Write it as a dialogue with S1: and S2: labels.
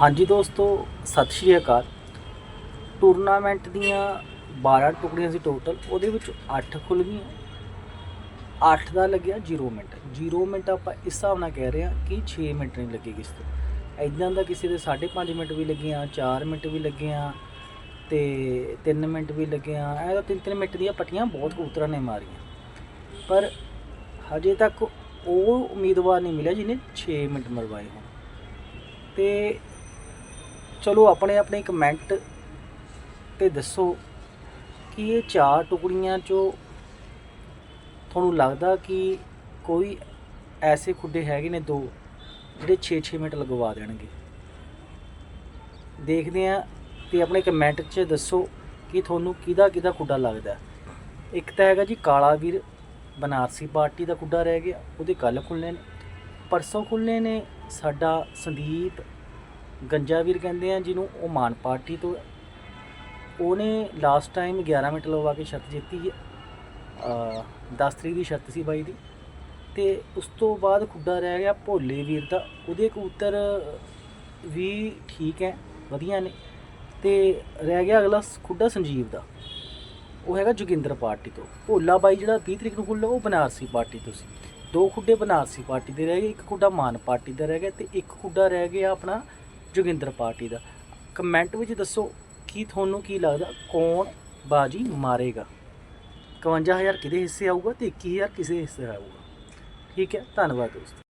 S1: ਹਾਂਜੀ ਦੋਸਤੋ, ਸਤਿ ਸ਼੍ਰੀ ਅਕਾਲ। ਟੂਰਨਾਮੈਂਟ ਦੀਆਂ 12 ਟੁਕੜੀਆਂ ਸੀ ਟੋਟਲ ਉਹਦੇ ਵਿੱਚ 8 ਖੁੱਲ ਗਈਆਂ। 8 ਦਾ ਲੱਗਿਆ 0 ਮਿੰਟ। 0 ਮਿੰਟ ਆਪਾਂ ਇਸ ਹਿਸਾਬ ਨਾਲ ਕਹਿ ਰਹੇ ਹਾਂ ਕਿ 6 ਮਿੰਟ ਨਹੀਂ ਲੱਗੇ ਕਿਸੇ ਤੋਂ। ਐਦਾਂ ਦਾ ਕਿਸੇ ਦੇ 5.5 ਮਿੰਟ ਵੀ ਲੱਗੇ ਆ 4 ਮਿੰਟ ਵੀ ਲੱਗੇ ਆ ਤੇ 3 ਮਿੰਟ ਵੀ ਲੱਗੇ ਆ ਇਹ ਤਾਂ 3-3 ਮਿੰਟ ਦੀਆਂ ਪੱਟੀਆਂ ਬਹੁਤ ਕਬੂਤਰਾਂ ਨੇ ਮਾਰੀਆਂ। ਪਰ ਹਜੇ ਤੱਕ ਉਹ ਉਮੀਦਵਾਰ ਨਹੀਂ ਮਿਲਿਆ ਜਿਹਨੇ 6 ਮਿੰਟ ਮਰਵਾਏ ਹੋਣ। ਤੇ ਚਲੋ ਆਪਣੇ ਆਪਣੇ ਕਮੈਂਟ ਤੇ ਦੱਸੋ ਕਿ ਇਹ ਚਾਰ ਟੁਕੜੀਆਂ ਚੋਂ ਤੁਹਾਨੂੰ ਲੱਗਦਾ ਕਿ ਕੋਈ ਐਸੇ ਖੁੱਡੇ ਹੈਗੇ ਨੇ ਦੋ ਜਿਹੜੇ 6-6 ਮਿੰਟ ਲਗਵਾ ਦੇਣਗੇ? ਦੇਖਦੇ ਆ ਤੇ ਆਪਣੇ ਕਮੈਂਟ 'ਚ ਦੱਸੋ ਕਿ ਤੁਹਾਨੂੰ ਕਿਹਦਾ ਕਿਹਦਾ ਖੁੱਡਾ ਲੱਗਦਾ ਇੱਕ ਤਾਂ ਹੈਗਾ ਜੀ ਕਾਲਾ ਵੀਰ ਬਨਾਰਸੀ ਪਾਰਟੀ ਦਾ ਖੁੱਡਾ ਰਹਿ ਗਿਆ, ਉਹਦੇ ਕੱਲ ਖੁੱਲ੍ਹਣੇ ਨੇ, ਪਰਸੋਂ ਖੁੱਲ੍ਹਣੇ ਨੇ ਸਾਡਾ ਸੰਦੀਪ ਗੰਜਾ ਵੀਰ ਕਹਿੰਦੇ ਆ, ਜਿਹਨੂੰ ਉਹ ਮਾਨ ਪਾਰਟੀ ਤੋਂ ਹੈ। ਉਹਨੇ ਲਾਸਟ ਟਾਈਮ 11 ਮਿੰਟ ਲਵਾ ਕੇ ਛੱਤ ਜਿੱਤੀ ਹੈ। ਅ 10 ਤਰੀਕ ਦੀ ਛੱਤ ਸੀ ਬਾਈ ਦੀ। ਤੇ ਉਸ ਤੋਂ ਬਾਅਦ ਖੁੱਡਾ ਰਹਿ ਗਿਆ ਭੋਲੇ ਵੀਰ ਦਾ। ਉਹਦੇ ਕਬੂਤਰ ਵੀ ਠੀਕ ਹੈ, ਵਧੀਆ ਨੇ। ਤੇ ਰਹਿ ਗਿਆ ਅਗਲਾ ਖੁੱਡਾ ਸੰਜੀਵ ਦਾ। ਉਹ ਹੈਗਾ ਜੋਗਿੰਦਰ ਪਾਰਟੀ ਤੋਂ। ਭੋਲਾ ਬਾਈ ਜਿਹੜਾ 20 ਤਰੀਕ ਨੂੰ ਖੁੱਲ੍ਹਾ, ਉਹ ਬਨਾਰਸੀ ਪਾਰਟੀ ਤੋਂ ਸੀ। ਦੋ ਖੁੱਡੇ ਬਨਾਰਸੀ ਪਾਰਟੀ ਦੇ ਰਹਿ ਗਏ, ਇੱਕ ਖੁੱਡਾ ਮਾਨ ਪਾਰਟੀ ਦਾ ਰਹਿ ਗਿਆ ਤੇ ਇੱਕ ਖੁੱਡਾ ਰਹਿ ਗਿਆ ਆਪਣਾ ਜੋਗਿੰਦਰ ਪਾਰਟੀ ਦਾ। ਕਮੈਂਟ ਵਿੱਚ ਦੱਸੋ, ਕੀ ਤੁਹਾਨੂੰ ਕੀ ਲੱਗਦਾ, ਕੌਣ ਬਾਜੀ ਮਾਰੇਗਾ? 51000 ਕਿਹਦੇ ਹਿੱਸੇ ਆਊਗਾ ਤੇ 21000 ਕਿਸੇ ਹਿੱਸੇ ਆਊਗਾ? ਠੀਕ ਹੈ, ਧੰਨਵਾਦ ਦੋਸਤੋ।